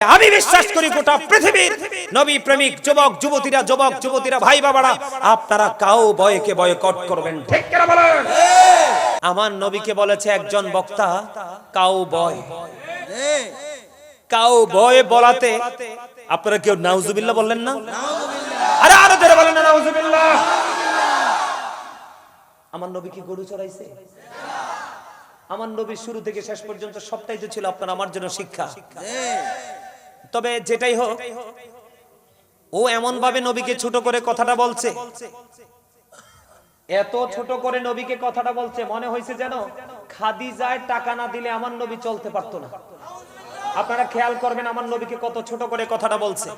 আমি বিশ্বাস করি গোটা পৃথিবীর নবী প্রেমিক যুবক যুবতীরা যুবক যুবতীরা ভাই বাবারা আপনারা কাউ বয়কে বয়কট করবেন ঠিক বলেন? আমার নবীকে বলেছে একজন বক্তা কাউ বয়। কাউ বয় বলাতে আপনারা কেউ নাউজুবিল্লাহ বললেন না? আরে আরও ধরে বলেন না নাউজুবিল্লাহ। আমার নবী কি গরু চড়াইছে? আমার নবীর শুরু থেকে শেষ পর্যন্ত সবটাই তো ছিল আপনার আমার জন্য শিক্ষা। তবে যেটাই হোক, ও এমন ভাবে নবীকে ছোট করে কথাটা বলছে। এত ছোট করে নবীকে কথাটা বলছে, মনে হয়েছে যেন খাদিজায় টাকা না দিলে আমার নবী চলতে পারতো না। আপনারা খেয়াল করবেন আমার নবীকে কত ছোট করে কথাটা বলছে।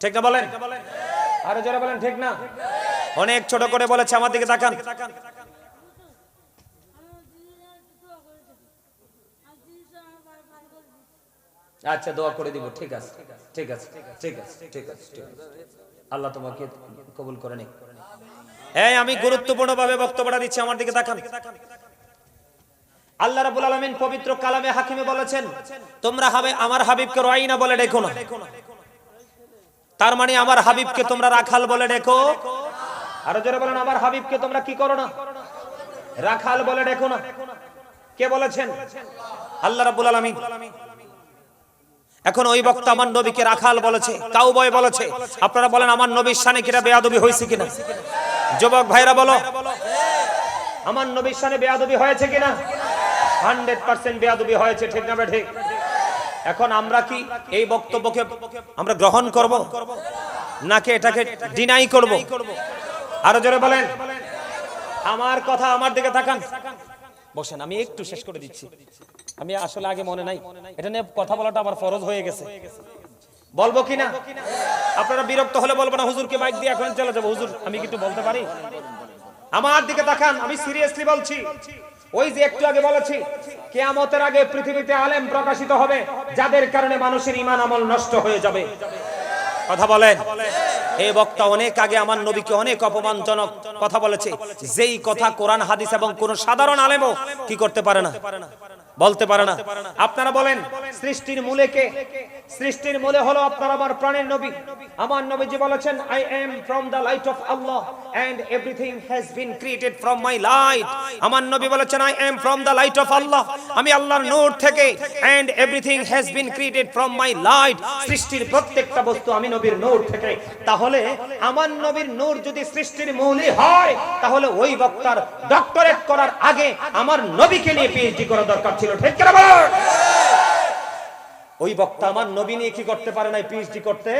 ঠিক না বলেন? আরও যারা বলেন, ঠিক না? অনেক ছোট করে বলেছে, আমার দিকে তাকান। আচ্ছা দোয়া করে দিব। ঠিক আছে ঠিক আছে ঠিক আছে ঠিক আছে ঠিক আছে। আল্লাহ তোমাকে কবুল করে নি এই, আমি গুরুত্বপূর্ণ ভাবে বক্তব্যটা দিচ্ছি, আমার দিকে তাকান। আল্লাহ রাব্বুল আলামিন পবিত্র কালামে হাকিমে বলেছেন, তোমরা হবে আমার হাবিবকে রাইনা বলে ডেকো না তার মানে আমার হাবিবকে তোমরা রাখাল বলে ডেকো। আরও জোরে বলেন, আমার হাবিবকে তোমরা কি করো না? রাখাল বলে ডেকো না। কে বলেছেন? আল্লাহ রাব্বুল আলামিন। এখন ওই বক্তা আমার নবীকে রাখাল বলেছে, কাউবয় বলেছে। আপনারা বলেন, আমার নবীর শানে কিরা বেয়াদবি হয়েছে কিনা? যুবক ভাইরা বলো, আমার নবীর শানে বেয়াদবি হয়েছে কিনা? হান্ড্রেড পার্সেন্ট বেয়াদবি হয়েছে, ঠিক না ঠিক এখন আমরা কি এই বক্তব্যকে আমরা গ্রহণ করব, নাকি এটাকে ডিনাই করব? আরও জোরে বলেন। আমার কথা আমার দিকে তাকান। বসেন, আমি একটু শেষ করে দিচ্ছি। আমি আসলে আগে মনে নাই। এটা নিয়ে কথা বলাটা আমার ফরজ হয়ে গেছে। বলব কি না? আপনারা বিরক্ত হলে বলব না, হুজুরকে বাইক দিয়ে এখন চলে যাব। হুজুর, আমি কিন্তু বলতে পারি? আমার দিকে তাকান, আমি সিরিয়াসলি বলছি। ওই যে একটু আগে বলেছি, কেয়ামতের আগে পৃথিবীতে আলেম প্রকাশিত হবে, যাদের কারণে মানুষের ইমান আমল নষ্ট হয়ে যাবে। কথা বলেন। এই বক্তা, অনেক আগে আমার নবীকে অনেক অপমানজনক কথা বলেছে। যেই কথা কোরআন, হাদিস এবং কোন সাধারণ আলেমও কি করতে পারে না? বলতে পারে না। আপনারা বলেন, সৃষ্টির মূলে কে? সৃষ্টির মূলে হলো আপনার আমার প্রাণের নবী। আমার নবীজি বলেছেন I am from the light of Allah and everything has been created from my light আমার নবী বলেছেন I am from the light of Allah আমি আল্লাহর নূর থেকে and everything has been created from my light সৃষ্টির প্রত্যেকটা বস্তু আমি নবীর নূর থেকে। তাহলে আমার নবীর নূর যদি সৃষ্টির মূলই হয়, তাহলে ওই বক্তার ডক্টরেট করার আগে আমার নবীকে নিয়ে পিএইচডি করা দরকার ছিল। ঠিক কিনা ওই বক্তা আমার নবী নিয়ে কি করতে পারে নাই পিএইচডি করতে?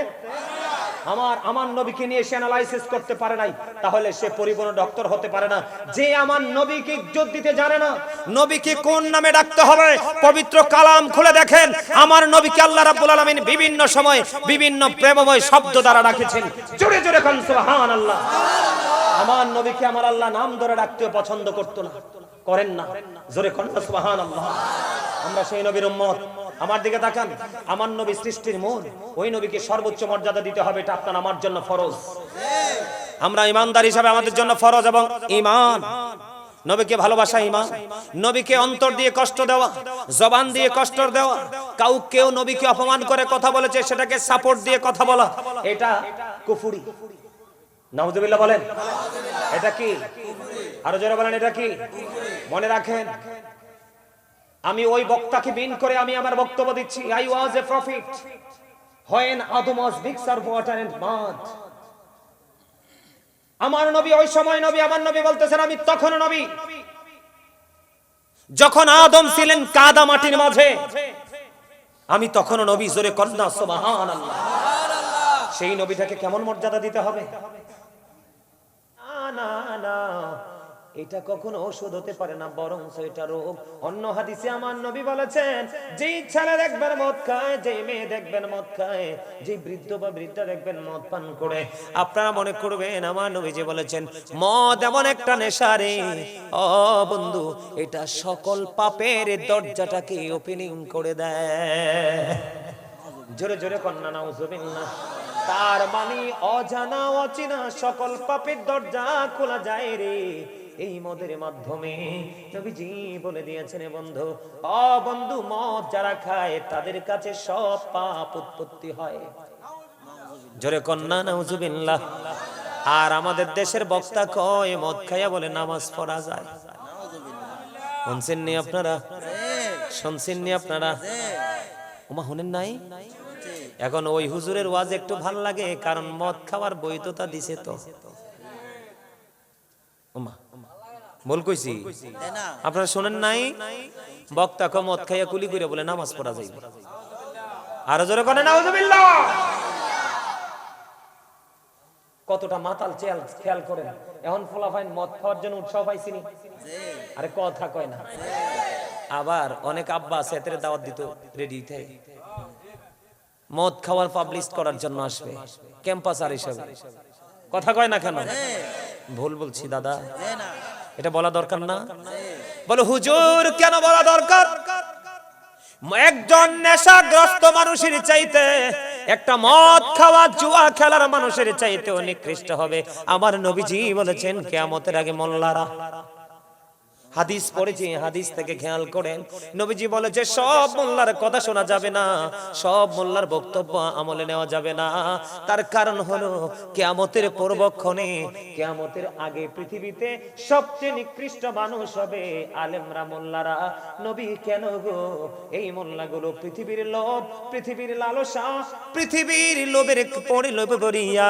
আমার আমার নবীকে নিয়ে সে অ্যানালাইসিস করতে পারে নাই, তাহলে সে পরিপূর্ণ ডক্টর হতে পারে না। যে আমার নবীকে ইজ্জত দিতে জানে না, নবীকে কোন নামে ডাকতে হবে? পবিত্র কালাম খুলে দেখেন, আমার নবীকে আল্লাহ রাব্বুল আলামিন বিভিন্ন সময় বিভিন্ন প্রেমময় শব্দ দ্বারা ডাকেছেন। জোরে জোরে কোন, সুবহানাল্লাহ। আমার নবীকে আমার আল্লাহ নাম ধরে ডাকতে পছন্দ করতো না। করেন না। জোরে কোন সুবহানাল্লাহ। আমরা সেই নবীর উম্মত। আমার দিকে তাকান। আমার নবী সৃষ্টির মূল। ওই নবীকে সর্বোচ্চ মর্যাদা দিতে হবে, এটা আপনার আমার জন্য ফরজ। আমরা ইমানদার হিসাবে আমাদের জন্য ফরজ এবং ইমান নবীকে ভালোবাসা ইমান নবীকে অন্তর দিয়ে কষ্ট দেওয়া, জবান দিয়ে কষ্ট দেওয়া। কাউ কেউ নবীকে অপমান করে কথা বলেছে, সেটাকে সাপোর্ট দিয়ে কথা বলা। এটা কুফুরি। নাউজুবিল্লাহ বলেন। এটা কি? আরও যারা বলেন, এটা কি? মনে রাখেন, আমি ওই বক্তাকে বিন করে আমি আমার বক্তব্য দিচ্ছি। I was a prophet when Adam was mixer water and mud আমার নবী ওই সময় নবী, আমার নবী বলতেছেন, আমি তখন নবী। যখন আদম ছিলেন কাদা মাটির মাঝে, আমি তখনও নবী, জোরে কন্যা, সুবহানাল্লাহ। সেই নবীটাকে কেমন মর্যাদা দিতে হবে? না না। এটা কখনো ওষুধ হতে পারে না বরং এটা রোগ। অন্য হাদিসে আমার নবী বলেছেন যে ছেলে দেখবেন মদ খায় যে মেয়ে দেখবেন মদ খায় যে বৃদ্ধ বা বৃদ্ধা দেখবেন মদ পান করে, আপনারা মনে করবেন, আমার নবী যে বলেছেন, মদ এমন একটা নেশা রে। ও বন্ধু, এটা সকল পাপের দরজাটাকে ওপেনিং করে দেয়। জোরে জোরে কন্যা, নাউজুবিল্লাহ। তার মানে অজানা, অচেনা সকল পাপের দরজা খোলা যায় রে। এই মদের মাধ্যমে নবীজি বলে দিয়েছেন বন্ধু, অ বন্ধু, মদ যারা খায়, তাদের কাছে সব পাপ উৎপত্তি হয়। জোরে কন্যা, নাউজুবিল্লাহ। আর আমাদের দেশের বক্তা কয়, মদ খাইয়া বলে নামাজ পড়া যায়? শুনছেননি আপনারা? শুনছেননি আপনারা? ওমা শুনেন নাই? এখন ওই হুজুরের ওয়াজ একটু ভালো লাগে, কারণ মদ খাওয়ার বৈধতা দিছে তো। ওমা বল কইছি। আপনারা শোনেন নাই? বক্তা কম মদ খাইয়া কুলি করে বলে নামাজ পড়া যাইবে। আরও জোরে করে কতটা মাতাল চেয়াল খেয়াল করেন। এখন ফলাফাইন মদ খাওয়ার জন্য উৎসাহ পাইছিনি আরে কথা কয় না। আবার অনেক আব্বা এতে দাওয়াত দিত রেডি থাকে মদ খাওয়ার পাবলিশ করার জন্য আসবে। ক্যাম্পাস আর হিসাবে কথা কয় না কেন? ভুল বলছি দাদা। এটা বলা দরকার না। বলো, হুজুর, কেন বলা দরকার? একজন নেশাগ্রস্ত মানুষের চাইতে একটা মদ খাওয়া, জুয়া খেলার মানুষের চাইতে নিকৃষ্ট হবে। আমার নবীজি বলেছেন, কেয়ামতের আগে মোল্লারা হাদিস পড়েছি হাদিস থেকে খেয়াল করেন, নবীজি বলেছে সব মোল্লার কথা শোনা যাবে না, সব মোল্লার বক্তব্য আমলে নেওয়া যাবে না। তার কারণ হলো, কেয়ামতের পূর্বক্ষণে, কেয়ামতের আগে পৃথিবীতে সবচেয়ে নিকৃষ্ট মানুষ হবে আলেমরা, মোল্লারা। নবী কেন গো? এই মোল্লাগুলো পৃথিবীর লোভ, পৃথিবীর লালসা, পৃথিবীর লোভের পড়ে লোভ করিয়া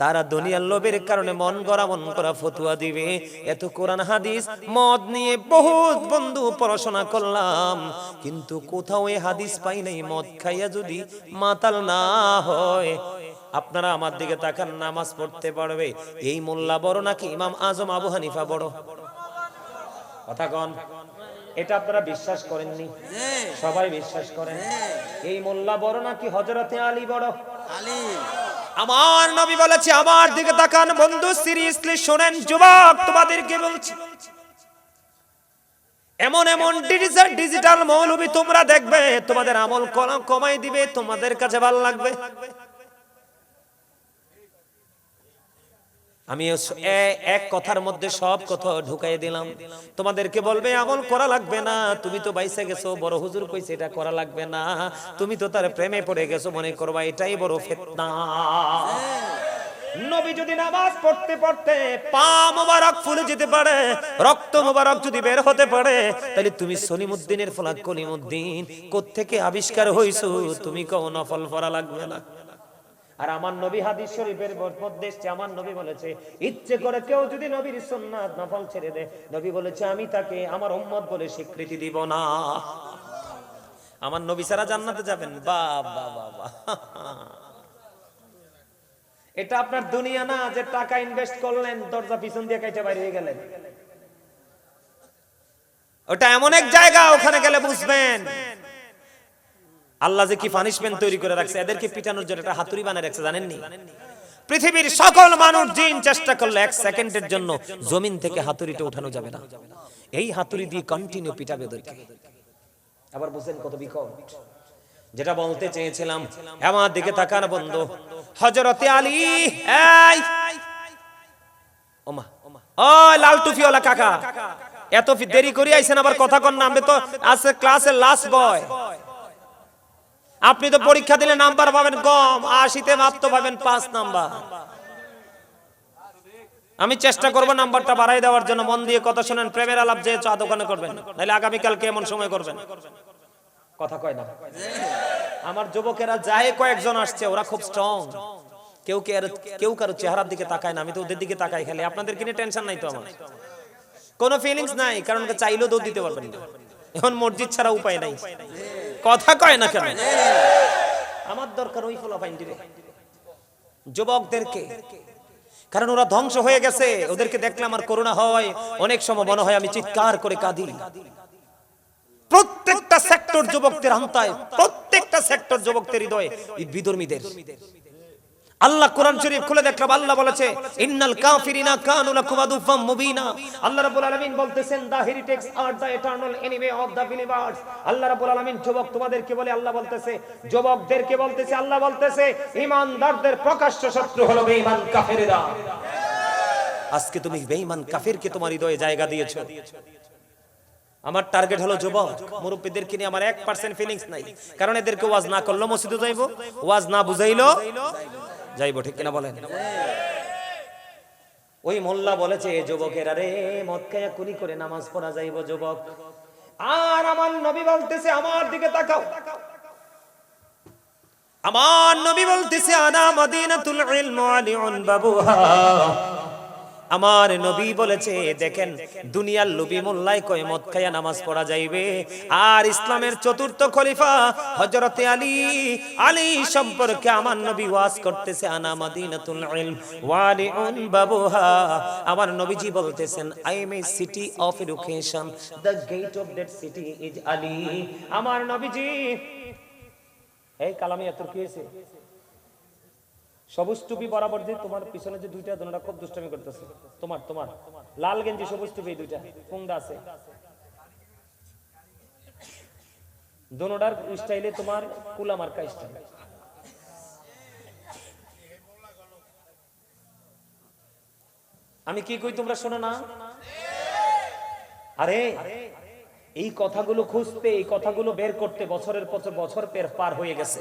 তারা দুনিয়ার লোভের কারণে মন গড়া, মন করা ফতুয়া দিবে। এত কোরআন, হাদিস, মদ নিয়ে বহুত বন্ধু পড়াশোনা করলাম। কিন্তু কোথাও এই হাদিস পাই নাই, মদ খাইয়া যদি মাতাল না হয়। আপনারা আমার দিকে তাকান, নামাজ পড়তে পারবে। এই মোল্লা বড় নাকি? ইমাম আজম আবু হানিফা বড়। কথা কন, এটা আপনারা বিশ্বাস করেননি? সবাই বিশ্বাস করেন। এই মোল্লা বড় নাকি? হজরতে আলী বড়। আমার নবী বলেছে, আমার দিকে তাকান বন্ধু সিরিয়াসলি শোনেন, যুবক, তোমাদেরকে বলছি। এমন এমন ডিজিটাল ডিজিটাল মৌলবি তোমরা দেখবে, তোমাদের আমল কমাই দিবে, তোমাদের কাছে ভালো লাগবে। আমি এক কথার মধ্যে সব কথা ঢুকাই দিলাম। তোমাদেরকে বলবে, আমল করা লাগবে না। তুমি তো বাইসে গেছো, বড় হুজুর কইছে, এটা করা লাগবে না। তুমি তো তার প্রেমে পড়ে গেছো, মনে করবা, এটাই বড় ফেতনা। নবী যদি নামাজ পড়তে পড়তে পা মোবারক ফুলে যেতে পারে, রক্ত মোবারক যদি বের হতে পারে, তাহলে তুমি সলিমুদ্দিনের ফলাক কলিমুদ্দিন কোত্থেকে আবিষ্কার হইছো? তুমি কও নফল পড়া লাগবে না। আর আমার নবী হাদিস শরীফের মধ্যে আমার নবী বলেছে, ইচ্ছে করে কেউ যদি নবীর সুন্নাত নফল ছেড়ে দেয়, নবী বলেছে, আমি তাকে আমার উম্মত বলে স্বীকৃতি দিব না। আমার নবী সারা জান্নাতে যাবেন? বাবা বাবা এটা আপনার দুনিয়া না যে টাকা ইনভেস্ট করলেন, দরজা পিছন দিয়ে কাইটে বাইরে হয়ে গেলেন। ওটা এমন এক জায়গা, ওখানে গেলে বুঝবেন। আল্লাহ যে কি পানিশমেন্ট তৈরি করে রাখছে এদেরকে পিটানোর জন্য একটা হাতুড়ি বানিয়ে রাখছে জানেননি? পৃথিবীর সকল মানুষ জিন চেষ্টা করলে এক সেকেন্ডের জন্য জমিন থেকে হাতুড়িটা উঠানো যাবে না। এই হাতুড়ি দিয়ে কন্টিনিউ পিটাবে ওদেরকে। আবার বুঝেন কত বিকট? যেটা বলতে চেয়েছিলাম আমার দিকে তাকান বন্ধু। হজরতে আলী এই! ওমা ও লাল টুফিওয়ালা কাকা। এত দেরি করে আইছেন আবার কথা কন না আমি তো আছে ক্লাসের লাস্ট বয় আপনি তো পরীক্ষা দিলে নাম্বার পাবেন কম, আশিতে মাত্র পাবেন পাঁচ নাম্বার। আমি চেষ্টা করব নাম্বারটা বাড়াই দেওয়ার জন্য। মন দিয়ে কথা শুনেন, প্রেমের আলাপ যে চা দোকানে করবেন, নাহলে আগামীকালকে এমন সময় করবেন? কথা কয় না। আমার যুবকেরা যায়, কয়েকজন আসছে, ওরা খুব স্ট্রং কেউ কেউ কারও চেহারার দিকে তাকায় না, আমি তো ওদের দিকে তাকাই খালি। আপনাদের কিনে টেনশন নাই তো আমার? কোনো ফিলিংস নাই, কারণ চাইলেও দৌড় দিতে পারবেন এখন মসজিদ ছাড়া উপায় নাই। কথা কয় না কেন? আমার দরকার ওই ফলাফাইন দিবে। যুবকদেরকে। কারণ ওরা ধ্বংস হয়ে গেছে। ওদেরকে দেখলে আমার করুণা হয়। অনেক সময় মনে হয় আমি চিৎকার করে কাঁদি। প্রত্যেকটা সেক্টর যুবকদের আন্তায় প্রত্যেকটা সেক্টর যুবকদের হৃদয়ে এই বিধর্মীদের। আল্লাহ কোরআন শরীফ খুলে দেখলাম আল্লাহ বলেছে, ইন্নাল কাফিরিনা কানু লাকুম আদুফাম মুবিনা। আল্লাহ রাব্বুল আলামিন বলতেছেন the heretics are the eternal enemy of the believers Allah রাব্বুল আলামিন যুবক তোমাদেরকে বলে, আল্লাহ বলতেছে, যুবকদেরকে বলতেছে, আল্লাহ বলতেছে ঈমানদারদের প্রকাশ্য শত্রু হলো বেঈমান কাফেররা। আজকে তুমি বেঈমান কাফিরকে তোমার হৃদয়ে জায়গা দিয়েছ। আমার টার্গেট হলো যুবক, মুরব্বীদেরকে নিয়ে আমার এক পার্সেন্ট ফিলিংস নাই। কারণ এদেরকে ওয়াজ না করল মসজিদে যাইবো, ওয়াজ না বুঝাইলো যাইবো, ঠিক কিনা বলেন? ওই মোল্লা বলেছে যুবকের যুবকেরা রে, মদ খাইয়া কুনি করে নামাজ পড়া যাইব, যুবক। আর আমার নবী বলতেছে, আমার দিকে তাকাও। আমার নবী বলতেছে, আনা মদিনাতুল ইলম আলিউন বাবুহা। আমার নবী বলেছে, দেখেন, দুনিয়ার লবি মোল্লায় কয় মদ খাইয়া নামাজ পড়া যাইবে। আর ইসলামের চতুর্থ খলিফা হযরতে আলী আলী সম্পর্কে আমার নবী ওয়াজ করতেছে, আনা মাদিনাতুল ইলম ওয়ালিউন বাবুহা। আমার নবীজি বলতেছেন I am a city of education the gate of that city is Ali আমার নবীজি, এই কালামিয়া, তোর কি হয়েছে? সবুজ টুপি বরাবর দিয়ে তোমার পিছনে যে দুইটা দোনোটা খুব দুষ্টামি করতেছে। তোমার তোমার। লাল গেঞ্জি, সবুজ টুপি দুইটা। পুংডা আছে। দোনোটার স্টাইলে তোমার কুলা মার্কা স্টাইল আমি কি কই তোমরা শোনো না? আরে, এই কথাগুলো খুঁজতে, এই কথাগুলো বের করতে বছরের পর বছর পের হয়ে গেছে।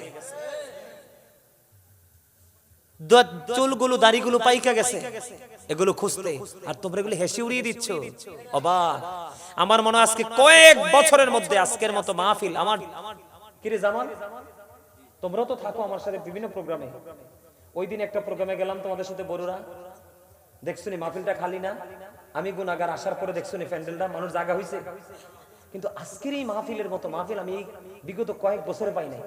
চুলগুলো, দাড়িগুলো পাইকা গেছে। এগুলো খুঁজতে। আর তোমরা এগুলো হেসে উড়িয়ে দিচ্ছ। অবা আমার মনে আজকে কয়েক বছরের মধ্যে আজকের মতো মাহফিল আমার কিরে জামান? তোমরাও তো থাকো আমার সাথে বিভিন্ন প্রোগ্রামে। ওই দিন একটা প্রোগ্রামে গেলাম তোমাদের সাথে বড়রা। দেখছুনি মাহফিলটা খালি না? আমি গুনাগার আসার পরে দেখছুনি প্যান্ডেলটা, মানুষ জায়গা হইছে। কিন্তু আজকের এই মাহফিলের মতো মাহফিল আমি বিগত কয়েক বছরে পাই নাই।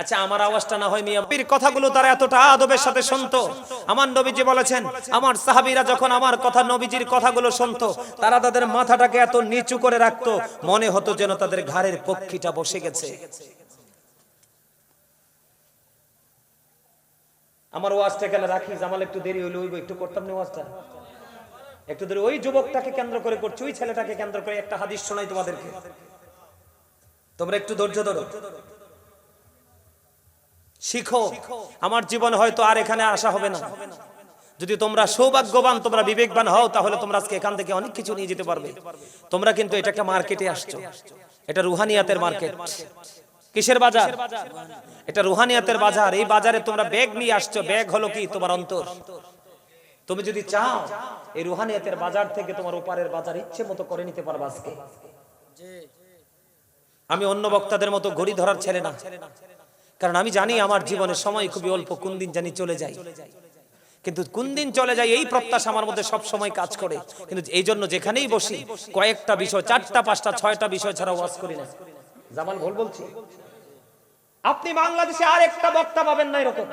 আচ্ছা আমার আওয়াজটা না হয় মিয়া নবীর কথাগুলো তারা এতটা আদবের সাথে শুনতো। আমার নবীজি বলেছেন, আমার সাহাবীরা যখন আমার কথা, নবীজির কথাগুলো শুনতো, তারা তাদের মাথাটাকে এত নিচু করে রাখতো, মনে হতো যেন তাদের ঘাড়ের পক্ষীটা বসে গেছে। আমার ওয়াজটা এখানে রাখি, জামাল একটু দেরি হইল হইবো, একটু করতাম না ওয়াজটা? একটু দেরি, ওই যুবকটাকে কেন্দ্র করে করছি, ওই ছেলেটাকে কেন্দ্র করে একটা হাদিস শোনাই তোমাদেরকে। তোমরা একটু ধৈর্য ধরো। শিখো। আমার জীবন হয়তো আর এখানে আসা হবে না। যদি তোমরা সৌভাগ্যবান তোমরা বিবেকবান হও তাহলে তোমরা আজকে এখান থেকে অনেক কিছু নিয়ে যেতে পারবে। তোমরা কিন্তু এটা একটা মার্কেটে আসছো। এটা রুহানিয়াতের মার্কেট। কিসের বাজার? এটা রুহানিয়াতের বাজার। এই বাজারে তোমরা ব্যাগ নিয়ে আসছো। ব্যাগ হলো কি? তোমার অন্তর। তুমি যদি চাও এই রুহানিয়াতের বাজার থেকে তোমার ওপারের বাজার ইচ্ছে মতো করে নিতে পারবে আজকে। আমি অন্য বক্তাদের মতো ঘড়ি ধরার ছেলে না। কারণ আমি জানি আমার জীবনের সময় খুবই অল্প কোন দিন জানি চলে যায়। কিন্তু কোন দিন চলে যায় এই প্রত্যাশা আমার মধ্যে সব সময় কাজ করে। কিন্তু এই জন্য যেখানেই বসি কয়েকটা বিষয় চারটা পাঁচটা ছয়টা বিষয় ছাড়া ওয়াজ করি না। জামাল ভুল বলছি? আপনি বাংলাদেশে আর একটা বক্তা পাবেন না এরকম।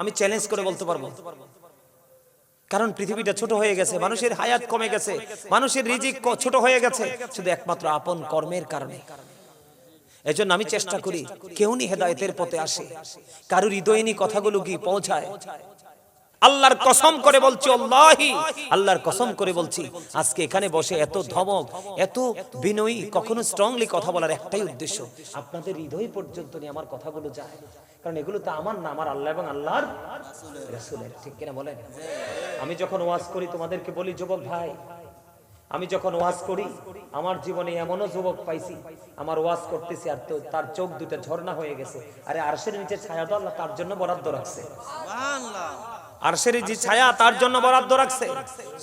আমি চ্যালেঞ্জ করে বলতে পারব। কারণ পৃথিবীটা ছোট হয়ে গেছে মানুষের হায়াত কমে গেছে মানুষের রিজিক ছোট হয়ে গেছে। শুধু একমাত্র আপন কর্মের কারণে। এজন্য আমি চেষ্টা করি কেউ নি হেদায়েতের পথে আসে। কারোর হৃদয়ে নি কথাগুলো কি পৌঁছায়। আল্লাহর কসম করে বলছি, আল্লাহি! আল্লাহর কসম করে বলছি, আজকে এখানে বসে এত ধমক, এত বিনয়ী, কখনো স্ট্রংলি কথা বলার একটাই উদ্দেশ্য, আপনাদের হৃদয় পর্যন্ত নিয়ে আমার কথাগুলো যায়। কারণ এগুলো তো আমার না, আমার আল্লাহ এবং আল্লাহর রাসূলের। ঠিক কিনা বলেন? আমি যখন ওয়াজ করি, তোমাদেরকে বলি, যুবক ভাই আমি যখন ওয়াজ করি, আমার জীবনে এমনও যুবক পাইছি, আমার ওয়াজ করতেছি আর তার চোখ দুটো ঝর্ণা হয়ে গেছে। আরে আরশের নিচে ছায়াটা তার জন্য বরাদ্দ রাখছে। আরশের যে ছায়া তার জন্য বরাদ্দ রাখছে,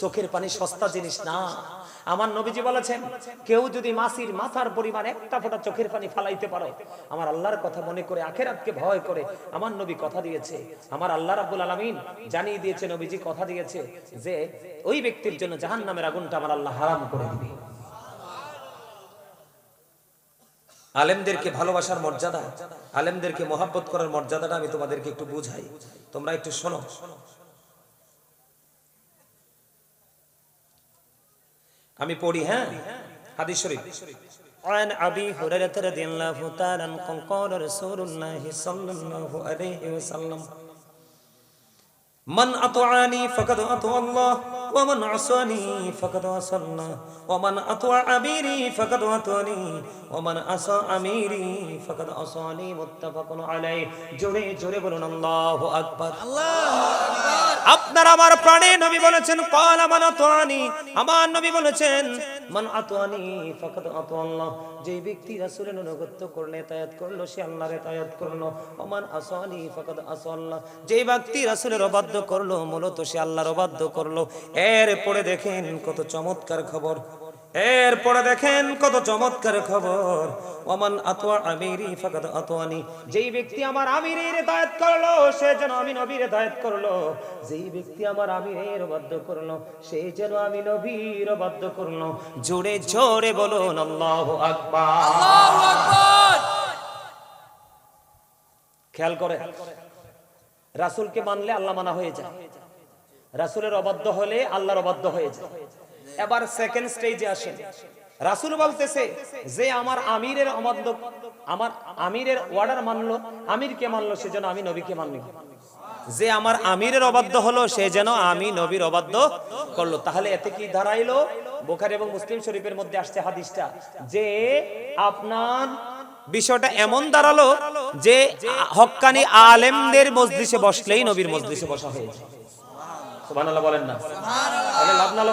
চোখের পানি সস্তা জিনিস না। আমার নবীজি বলেছেন, কেউ যদি মাসির মাথার পরিমাণ একটা ফোঁটা চোখের পানি ফালাইতে পারো, আমার আল্লাহর কথা মনে করে আখেরাতকে ভয় করে আমার নবী কথা দিয়েছে। আমার আল্লাহ রাব্বুল আলামিন জানিয়ে দিয়েছে, নবীজি কথা দিয়েছে যে, ওই ব্যক্তির জন্য জাহান্নামের আগুনটা আমার আল্লাহ হারাম করে দিবে। আলেমদেরকে ভালোবাসার মর্যাদা, আলেমদেরকে মহাব্বত করার মর্যাদাটা আমি তোমাদেরকে একটু বুঝাই। তোমরা একটু শোনো। আমি পড়ি হ্যাঁ হাদিস শরীফ عن أبي هريرة رضي الله تعالى عنه قال رسول الله صلى الله عليه وسلم من أطعني فقد أطوع الله ومن عصاني فقد عصى الله ومن أطوع أميري فقد أطعني ومن عصى أميري فقد عصاني متفق عليه জোরে জোরে বলুন আল্লাহু আকবার আপনার আমার প্রাণে নবী বলেছেন, কল আমার আতোয়ানি আমার নবী বলেছেন, মান আতোয়ানি ফাকাদ আল্লাহ। যে ব্যক্তি রাসূলের অনুগত্য করলে তায়াত করল, সে আল্লাহর তায়াত করল। ওমান আসানি ফাকাদ আসাল্লাহ যে ব্যক্তি রাসূলের অবাধ্য করল, মূলত সে আল্লাহর অবাধ্য করল। এর পরে দেখেন কত চমৎকার খবর। এরপরে দেখেন কত চমৎকার খবর। ওমান আতোয়া আমিরি ফাকাদ আতোয়ানি যেই ব্যক্তি আমার আমিরের দায়ত করল সে যেন আমি নবীর দায়ত করল। যেই ব্যক্তি আমার আমিরের বাধ্য করল সে যেন আমি নবীর বাধ্য করল। জোরে জোরে বলুন আল্লাহু আকবার। খেয়াল করে। রাসূলকে মানলে আল্লাহ মানা হয়ে যায়। রাসূলের অবাধ্য হলে আল্লাহর অবাধ্য হয়ে যায়। এবার সেকেন্ড স্টেজে আসেন। রাসূল বলতেছে যে, আমার আমিরের অবাধ্য আমার আমিরের অর্ডার মানলো, আমিরকে মানলো, সেজন্য আমি নবীকে মানলি যে, আমার আমিরের অবাধ্য হলো, সে যেন আমি নবীর অবাধ্য করল। তাহলে এতে কি দাঁড়াইলো? বোখারি এবং মুসলিম শরীফের মধ্যে আসছে হাদিসটা যে, আপনার বিষয়টা এমন দাঁড়াল যে, হক্কানি আলেমদের মজলিসে বসলেই নবীর মজলিসে বসা হয়েছে বলেন না। লাভ না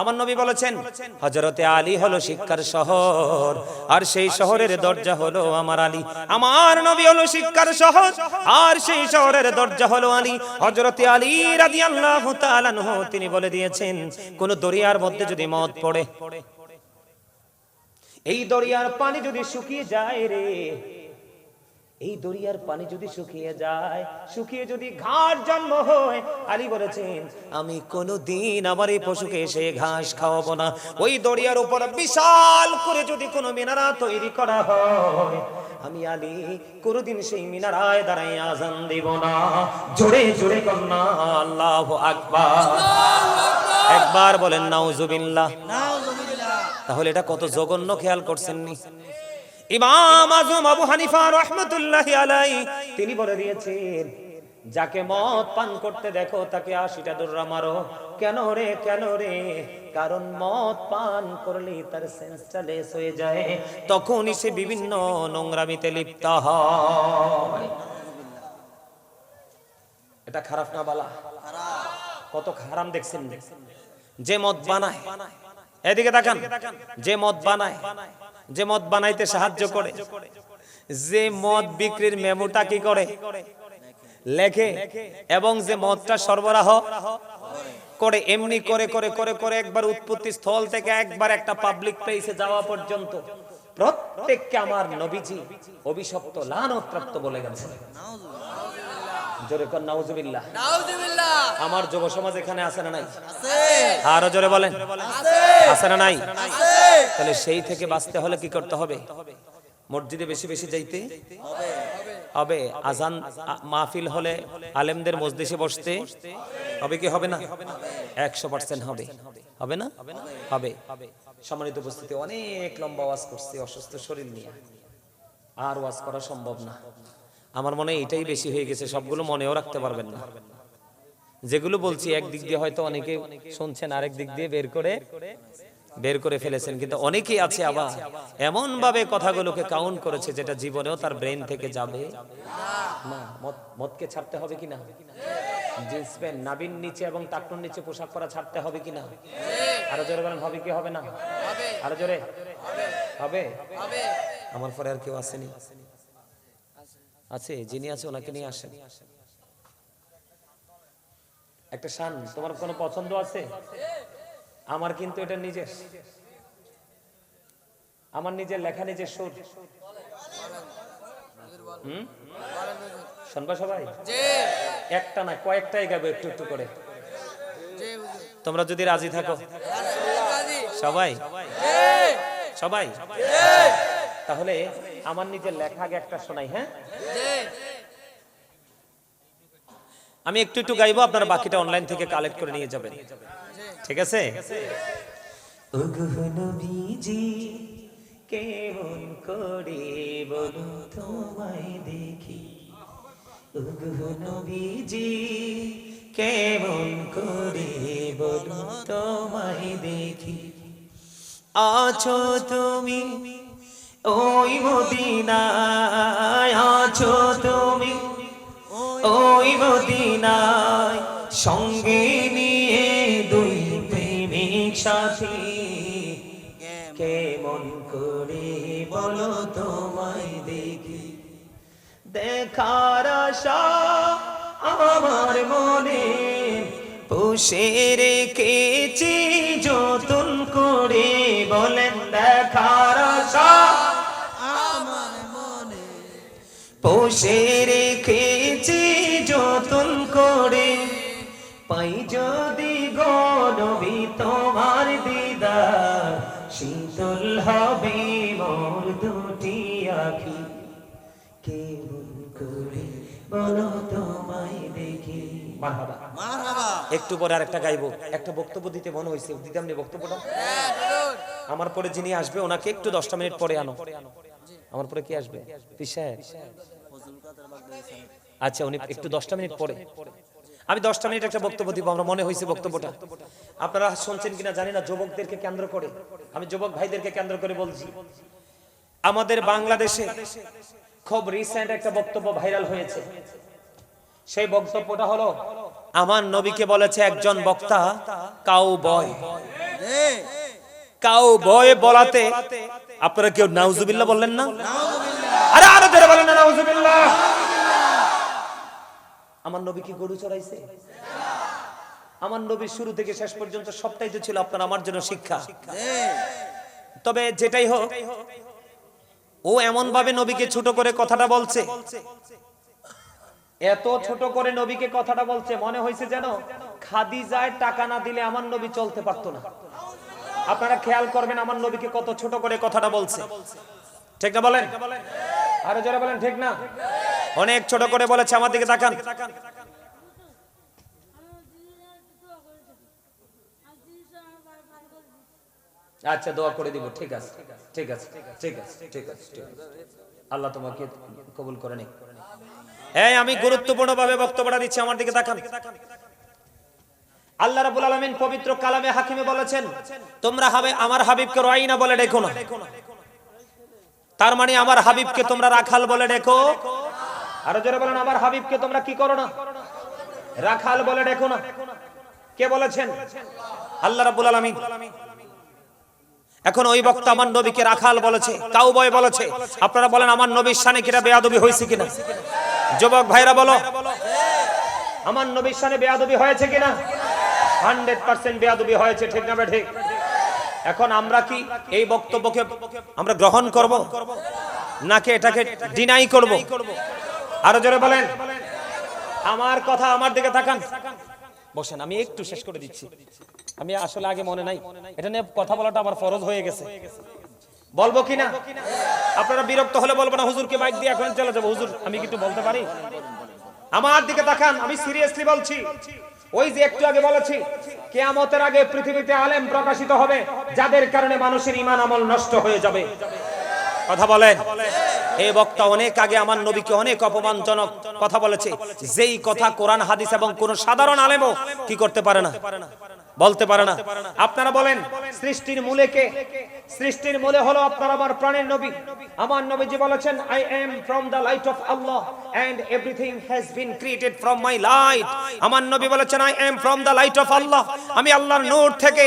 আমার নবী বলেছেন হজরতে আলী হলো শিক্ষার শহর, আর সেই শহরের দরজা হলো আমার আলী। আমার নবী হলো শিক্ষার শহর, আর সেই শহরের দরজা হলো আলী। হজরতে আলী তাআলা আনহু তিনি বলে দিয়েছেন, কোন দরিয়ার মধ্যে যদি মদ পড়ে, এই দরিয়ার পানি যদি শুকিয়ে যায় রে এই দরিয়ার পানি যদি শুকিয়ে যায় শুকিয়ে যদি ঘাস জন্ম হয় আলী বলেছেন আমি কোনোদিন আমার এই পশুকে সে ঘাস খাওয়াবো না। ওই দরিয়ার উপর বিশাল করে যদি কোনো মিনারা তৈরি করা হয় আমি আলী কোনোদিন সেই মিনারায় দাঁড়াই আজান দিব না। জোরে জোরে কন্যা আল্লাহ আকবার। একবার বলেন নাউজুবিল্লাহ। তাহলে এটা কত জঘন্য খেয়াল করছেননি ইমাম আজম আবু হানিফা রহমতুল্লাহ আলাই তিনি বলে দিয়েছেন, যাকে মদ পান করতে দেখো, তাকে আশিটা দৌড়া মারো। কেন রে কেন রে? কারণ মদ পান করলে তার সেন্সটা লেস হয়ে যায়, তখনই সে বিভিন্ন নোংরামিতে লিপ্ত এটা খারাপ না বালা? কত খারাপ দেখছেন? যে মদ বানায়, এদিকে তাকান, যে মদ বানায় যে মদ বানাইতে সাহায্য করে যে মদ বিক্রির মেমোটা কি করে? লেখে এবং যে মদটা সরবরাহ করে এমনি করে করে করে করে একবার উৎপত্তি স্থল থেকে একবার একটা পাবলিক প্লেসে যাওয়া পর্যন্ত প্রত্যেককে আমার নবীজি অভিশপ্ত লানতপ্রাপ্ত বলে গেছে জোরে কর নাউজুবিল্লাহ। নাউজুবিল্লাহ। আমার যুব সমাজ এখানে আছে না নাই? আরও জোরে বলেন। আছে। না নাই? তাহলে সেই থেকে বাঁচতে হলে কি করতে হবে? মসজিদে বেশি বেশি যাইতে হবে। আজান, মাহফিল হলে আলেমদের মসজিদে বসতে হবে কি হবে না? একশো পার্সেন্ট হবে। হবে না? হবে। সম্মানিত উপস্থিতি, অনেক লম্বা ওয়াজ করছি, অসুস্থ শরীর নিয়ে। আর ওয়াজ করা সম্ভব না। আমার মনে এটাই বেশি হয়ে গেছে, সবগুলো মনেও রাখতে পারবেন না। যেগুলো বলছি এক দিক দিয়ে হয়তো অনেকে শুনছেন, আরেক দিক দিয়ে বের করে বের করে ফেলেছেন, কিন্তু অনেকেই আছে আবার। এমন ভাবে কথাগুলোকে কাউন্ট করেছে যেটা জীবনেও তার ব্রেন থেকে যাবে। মদকে ছাড়তে হবে কিনা? জিন্স প্যান্ট নাবিন নিচে এবং টাকনুর নিচে পোশাক পরা ছাড়তে হবে কিনা? আরও জোরে বলেন, হবে কি, হবে না? আরও জোরে? হবে? আমার পরে আর কেউ আসেনি। আছে, যিনি আছে, ওনাকে নিয়ে আসেন। একটা শান, তোমার কোনো পছন্দ আছে? আমার কিন্তু এটা নিজের। আমার নিজের লেখা নিজের সুর। শুনবা সবাই? একটা না কয়েকটাই গাবে একটু একটু করে। তোমরা যদি রাজি থাকো। সবাই? সবাই। তাহলে আমার নিজের লেখা আগে একটা শোনাই হ্যাঁ? আমি একটু একটু গাইবো আপনারা বাকিটা অনলাইন থেকে কালেক্ট করে নিয়ে যাবেন। ঠিক আছে? কেমন করে বলো তোমায় দেখি? নবীজি কেমন করে বলুন তোমায় দেখি? আছো তুমি ওই মদিনায়, আছো তুমি ওই মদিনায়, সঙ্গে দেখার আমার মনে। পুষে রেখেছি যতন করে বলেন দেখার আমার মনে। পোষে রেখেছি যতন করে। পাই যদি গনবি তোমার দিদার, শীতল হবে মোর দুটি আখি। কেমন করে বলো তোমায় দেখি মারহাবা। মারহাবা। একটু পরে আরেকটা গাইবো। একটা বক্তব্য দিতে মনে হয়েছে দিতাম নি বক্তব্যটা? হ্যাঁ আমার পরে যিনি আসবে ওনাকে একটু দশটা মিনিট পরে আনো। আমার পরে কি আসবে? পিসায় আচ্ছা উনি একটু দশটা মিনিট পরে। আমি দশটা মিনিট একটা বক্তব্য দিব আমরা মনে হয়েছে বক্তব্যটা। আপনারা শুনছেন কিনা জানি না যুবকদেরকে কেন্দ্র করে। আমি যুবক ভাইদেরকে কেন্দ্র করে বলছি। আমাদের বাংলাদেশে খুব রিসেন্ট একটা বক্তব্য ভাইরাল হয়েছে। সেই বক্তব্যটা হলো, আমার নবীকে বলেছে একজন বক্তা কাউ বয় কাউ বয় বলাতে আপনারা কেউ নাউজুবিল্লাহ বললেন না? আরে আরও ধরে বলেন না, নাউজুবিল্লাহ। আমার নবী কি গরু চড়াইছে? আমার নবী শুরু থেকে শেষ পর্যন্ত সবটাই তো ছিল আপনার, আমার জন্য শিক্ষা। তবে যেটাই হোক ও এমন ভাবে নবীকে ছোট করে কথাটা বলছে। এত ছোট করে নবীকে কথাটা বলছে মনে হয়েছে যেন খাদিজায় টাকা না দিলে আমার নবী চলতে পারতো না। আপনারা খেয়াল করবেন আমার নবীকে কত ছোট করে কথাটা বলছে। ঠিক না বলেন? আরও যারা বলেন ঠিক না? অনেক ছোট করে বলেছে আমার দিকে তাকান। আচ্ছা দোয়া করে দিব। ঠিক আছে ঠিক আছে ঠিক আছে ঠিক আছে ঠিক আছে। আল্লাহ তোমাকে কবুল করে নি এই আমি গুরুত্বপূর্ণ ভাবে বক্তব্যটা দিচ্ছি, আমার দিকে তাকান। আল্লাহ রাব্বুল আলামিন পবিত্র কালামে হাকিমে বলেছেন, তোমরা হবে আমার হাবিবকে রাইনা বলে ডেকো না। তার মানে আমার হাবিবকে তোমরা রাখাল বলে ডেকো। আরও জোরে বলেন, আমার হাবিবকে তোমরা কি করো না? রাখাল বলে ডেকো না। কে বলেছেন? আল্লাহ রাব্বুল আলামিন। এখন ওই বক্তা আমার নবীকে রাখাল বলেছে, কাউবয় বলেছে। আপনারা বলেন, আমার নবীর শানে কিরা বেয়াদবি হয়েছে কিনা? যুবক ভাইরা বলো, আমার নবীর শানে বেয়াদবি হয়েছে কিনা? হান্ড্রেড পার্সেন্ট বেয়াদবি হয়েছে, ঠিক না ঠিক এখন আমরা কি এই বক্তব্যকে আমরা গ্রহণ করব, নাকি এটাকে ডিনাই করব? আরও জোরে বলেন। আমার কথা আমার দিকে তাকান। বসেন, আমি একটু শেষ করে দিচ্ছি। আমি আসলে আগে মনে নাই। এটা নিয়ে কথা বলাটা আমার ফরজ হয়ে গেছে। বলব কিনা আপনারা বিরক্ত হলে বলব না, হুজুরকে মাইক দিয়ে এখন চলে যাব। হুজুর, আমি কি একটু বলতে পারি? আমার দিকে তাকান, আমি সিরিয়াসলি বলছি। ওই যে একটু আগে বলেছি, কেয়ামতের আগে পৃথিবীতে আলেম প্রকাশিত হবে, যাদের কারণে মানুষের ইমান আমল নষ্ট হয়ে যাবে। কথা বলেন। এই বক্তা অনেক আগে আমার নবীকে অনেক অপমানজনক কথা বলেছে। যেই কথা কোরআন, হাদিস এবং কোন সাধারণ আলেমও কি করতে পারে না? বলতে পারে না। আপনারা বলেন, সৃষ্টির মূলে কে? সৃষ্টির মূলে হলো আপনার আমার প্রাণের নবী। আমার নবীজি বলেছেন I am from the light of Allah and everything has been created from my light আমার নবী বলেছেন I am from the light of Allah আমি আল্লাহর নূর থেকে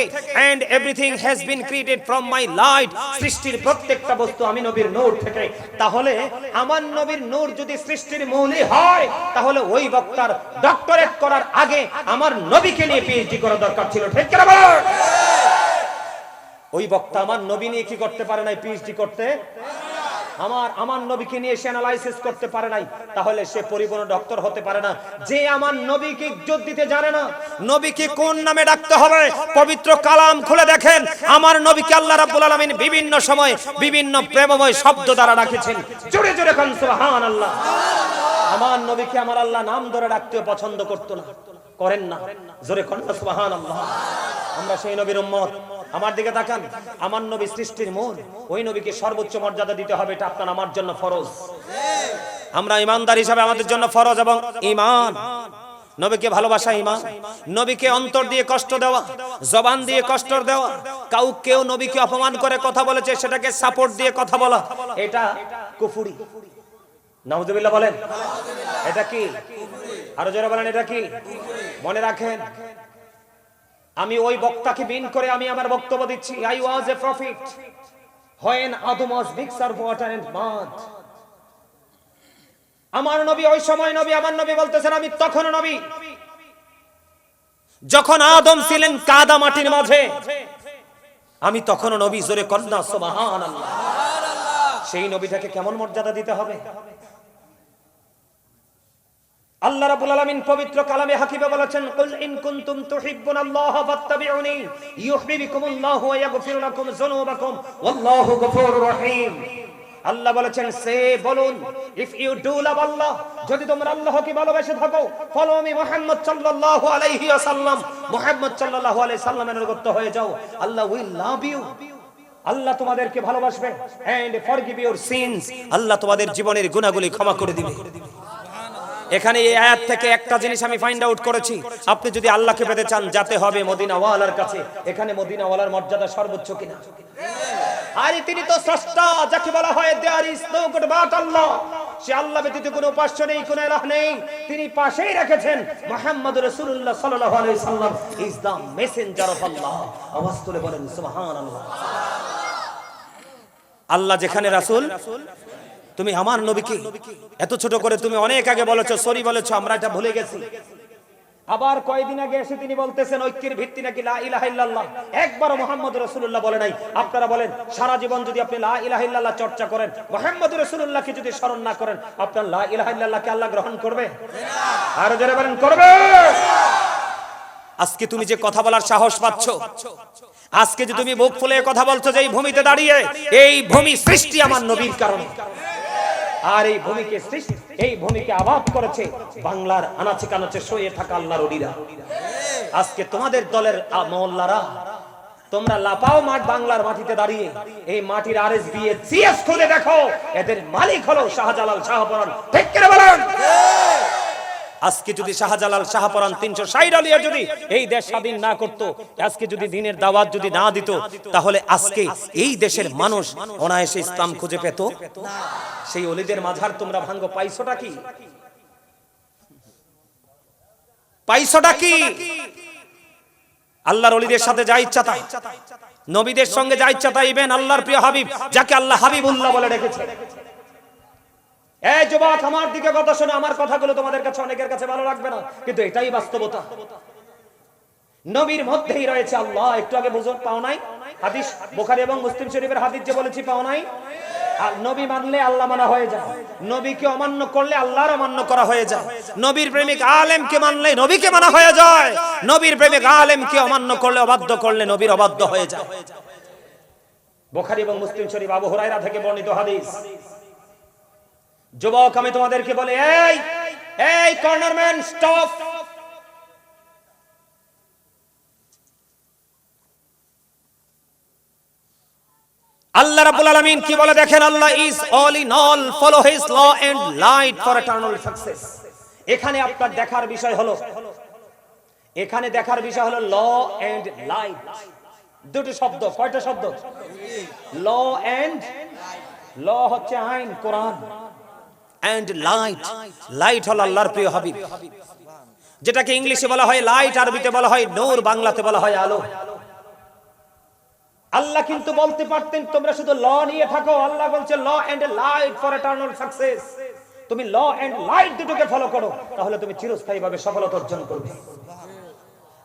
and everything has been created from my light সৃষ্টির প্রত্যেকটা বস্তু আমি নবীর নূর থেকে। তাহলে আমার নবীর নূর যদি সৃষ্টির মূলই হয়, তাহলে ওই বক্তার ডক্টরেট করার আগে আমার নবীকে নিয়ে পিএইচডি করা দরকার ছিল ঠিক কিনা বক্তা আমার নবী নিয়ে কি করতে পারে নাই পিএইচডি করতে? আমার আমার নবীকে নিয়ে সে অ্যানালাইসিস করতে পারে নাই, তাহলে সে পরিপূর্ণ ডক্টর হতে পারে না। যে আমার নবীকে ইজ্জত দিতে জানে না, নবীকে কোন নামে ডাকতে হবে? পবিত্র কালাম খুলে দেখেন, আমার নবীকে আল্লাহ রাব্বুল আলামিন বিভিন্ন সময় বিভিন্ন প্রেমময় শব্দ দ্বারা ডাকেছেন। জোরে জোরে কান, সুবহানাল্লাহ। আমার নবীকে আমার আল্লাহ নাম ধরে ডাকতেও পছন্দ করতো না। করেন না। জোরে সুবাহান আমরা সেই নবীর উম্মত। আমার দিকে তাকান। আমার নবী সৃষ্টির মূল। ওই নবীকে সর্বোচ্চ মর্যাদা দিতে হবে, এটা আপনার আমার জন্য ফরজ। আমরা ইমানদার হিসাবে আমাদের জন্য ফরজ এবং ইমান নবীকে ভালোবাসা ইমান নবীকে অন্তর দিয়ে কষ্ট দেওয়া, জবান দিয়ে কষ্ট দেওয়া। কাউ কেউ নবীকে অপমান করে কথা বলেছে, সেটাকে সাপোর্ট দিয়ে কথা বলা। এটা কুফুরি। নাউজুবিল্লাহ বলেন। এটা কি? আরও জোরে বলেন, এটা কি? মনে রাখেন, আমি ওই বক্তাকে বিন করে আমি আমার বক্তব্য দিচ্ছি। I was a prophet Adam was mixer of water and আমার নবী, ওই সময় নবী, আমার নবী বলতেছেন, আমি তখন নবী, যখন আদম ছিলেন কাদা মাটির মাঝে, আমি তখন নবী, জোরে কন্যা সুবহান সেই নবীটাকে কেমন মর্যাদা দিতে হবে? আল্লাহ রাব্বুল আলামিন পবিত্র কালামে হাকিমে বলেছেন, কুল ইন কুনতুম তুহিব্বুনাল্লাহ ফাত্তাবিউনি ইউহিব্বুকুমুল্লাহু ওয়া ইয়াগফির লাকুম যুনুবাকুম, ওয়াল্লাহু গফুরুর রহিম। আল্লাহ বলেছেন, সে বলুন, if you do love Allah, যদি তোমরা আল্লাহকে ভালোবেসে থাকো, ফলো মি মুহাম্মদ সাল্লাল্লাহু আলাইহি ওয়াসাল্লাম, মুহাম্মদ সাল্লাল্লাহু আলাইহি সাল্লামের অনুগত হয়ে যাও, আল্লাহ উইল লাভ ইউ। আল্লাহ তোমাদেরকে ভালোবাসবে এন্ড ফরগিভ ইউর সিনস, আল্লাহ তোমাদের জীবনের গুনাহগুলি ক্ষমা করে দিবে। এখানে এই আয়াত থেকে একটা জিনিস আমি ফাইন্ড আউট করেছি। আপনি যদি আল্লাহকে পেতে চান, যাতে হবে মদিনাওয়ালার কাছে। এখানে মদিনাওয়ালার মর্যাদা সর্বোচ্চ কিনা? আল্লাহ সে আল্লাহ নেই ইলাহ নেই। তিনি পাশেই রেখেছেন মেসেঞ্জার আল্লাহ যেখানে রাসূল তুমি আমার নবীকে এত ছোট করে তুমি অনেক আগে বলেছ, সরি বলেছ, আমরা এটা ভুলে গেছি। আবার কয়েকদিন আগে এসে তিনি বলতেছেন, ঐক্যের ভিত্তি নাকি লা ইলাহা ইল্লাল্লাহ? একবারও মুহাম্মদ রাসূলুল্লাহ বলে নাই। আপনারা বলেন, সারা জীবন যদি আপনি লা ইলাহা ইল্লাল্লাহ চর্চা করেন, মুহাম্মদ রাসূলুল্লাহকে যদি স্মরণ না করেন, আপনার লা ইলাহা ইল্লাল্লাহকে আল্লাহ গ্রহণ করবে? আর যারা বলেন, করবে! আজকে তুমি যে কথা বলার সাহস পাচ্ছ, আজকে যে তুমি বুক ফুলে কথা বলছো, যে এই ভূমিতে দাঁড়িয়ে, এই ভূমি সৃষ্টি আমার নবীর কারণে। আর এই ভূমিকে সৃষ্টি এই ভূমিকে আবাদ করেছে বাংলার আনাচে কানাচে শুয়ে থাকা আল্লাহর ওলিরা। আজকে তোমাদের দলের মোল্লারা তোমরা লাপাও মাঠ বাংলার মাটিতে দাঁড়িয়ে, এই মাটির আরএস দিয়ে সিএস খুলে দেখো। এদের মালিক হলো শাহজালাল শাহপরান ঠিক করে বলেন? আজকে যদি শাহজালাল শাহপরান তিনশো ষাট আলিয়া যদি এই দেশ স্বাধীন না করত, আজকে যদি দিনের দাওয়াত যদি না দিত, তাহলে আজকে এই দেশের মানুষ অনায়াসে ইসলাম খুঁজে পেত? সেই অলিদের মাঝার তোমরা ভাঙ্গ, পাইছোটা কি? পাইছোটা কি? আল্লাহর অলিদের সাথে যা ইচ্ছা তাই নবীদের সঙ্গে যা ইচ্ছা তাই ইবেন আল্লাহর প্রিয় হাবিব, যাকে আল্লাহ হাবিবুল্লাহ বলে রেখেছে এই যুবক, আমার দিকে কথা শুনে, আমার কথাগুলো তোমাদের কাছে অনেকের কাছে ভালো লাগবে না, কিন্তু এটাই বাস্তবতা। নবীর মধ্যেই রয়েছে আল্লাহ, একটু আগে বুঝো পাও নাই? হাদিস, বুখারী এবং মুসলিম শরীফের হাদিস যে বলেছি, পাও নাই? আর নবী মানলে আল্লাহ মানা হয়ে যায়, নবীকে অমান্য করলে আল্লাহর অমান্য করা হয়ে যায়, নবীর প্রেমিক আলেমকে মানলে নবীকে মানা হয়ে যায়, নবীর প্রেমিক আলেমকে অমান্য করলে অবাধ্য করলে নবীর অবাধ্য হয়ে যায়। বুখারী এবং মুসলিম শরীফ আবু হুরায়রা থেকে বর্ণিত হাদিস। যুবক, আমি তোমাদেরকে বলে, এই এই কর্নারম্যান স্টপ আল্লাহ রাব্বুল আলামিন কি বলে দেখেন? Allah is all in all follow his law and light for eternal success এখানে আপনার দেখার বিষয় হলো, এখানে দেখার বিষয় হলো ল এন্ড লাইট দুটো শব্দ, কয়টা শব্দ? ল এন্ড ল হচ্ছে আইন, কোরআন। এন্ড লাইট লাইট হলো আল্লাহর প্রিয় হাবিব। যেটাকে ইংলিশে বলা হয় লাইট আরবিতে বলা হয় নূর, বাংলাতে বলা হয় আলো। আল্লাহ কিন্তু বলতে পারতেন, তোমরা শুধু ল নিয়ে থাকো। আল্লাহ বলছে, law and light for eternal success তুমি ল এন্ড লাইট দুটোকে ফলো করো, তাহলে তুমি চিরস্থায়ীভাবে সফলতা অর্জন করবে।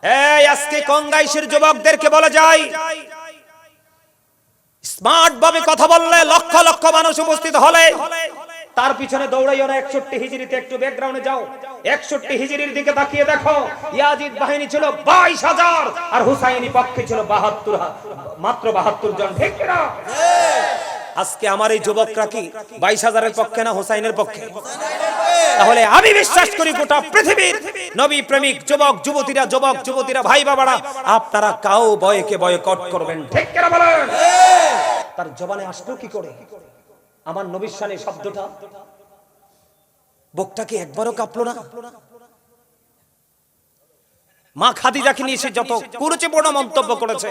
এই, আজকে কঙ্গাইশের যুবকদেরকে বলা যায় স্মার্ট ভাবে কথা বললে লক্ষ লক্ষ মানুষ উপস্থিত হলে তার পিছনে দৌড়াইও না, একষট্টি হিজড়িতে একটু ব্যাকগ্রাউন্ডে যাও। একষট্টি হিজড়ির দিকে তাকিয়ে দেখো, ইয়াজিদ বাহিনী ছিল বাইশ হাজার, আর হুসাইনি পক্ষে ছিল বাহাত্তর মাত্র বাহাত্তর জন। ঠিক কিনা? আজকে আমার এই যুবকরা কি বাইশ হাজারের পক্ষে না হুসাইনের পক্ষে? তাহলে আমি বিশ্বাস করি গোটা পৃথিবীর নবী প্রেমিক, যুবক, যুবতীরা যুবক, যুবতীরা, ভাই বাবারা, আপনারা কাউ বয়কে বয়কট করবেন। ঠিক তার জবানে আসলো কি করে? আমার নবীর সানে শব্দটা। বকটাকে একবারও কাঁপলো না। মা খাদিজাকে নিয়ে সে যত কুরুচিপূর্ণ মন্তব্য করেছে